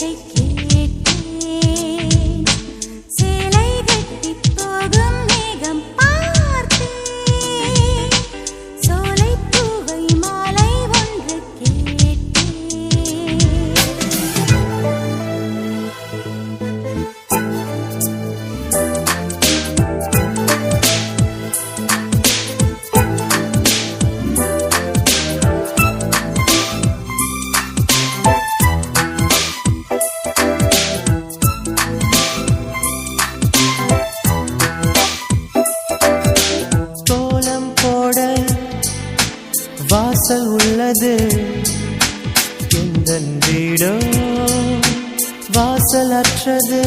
take வாசல் உள்ளது. எந்த வீடோ வாசல் அற்றது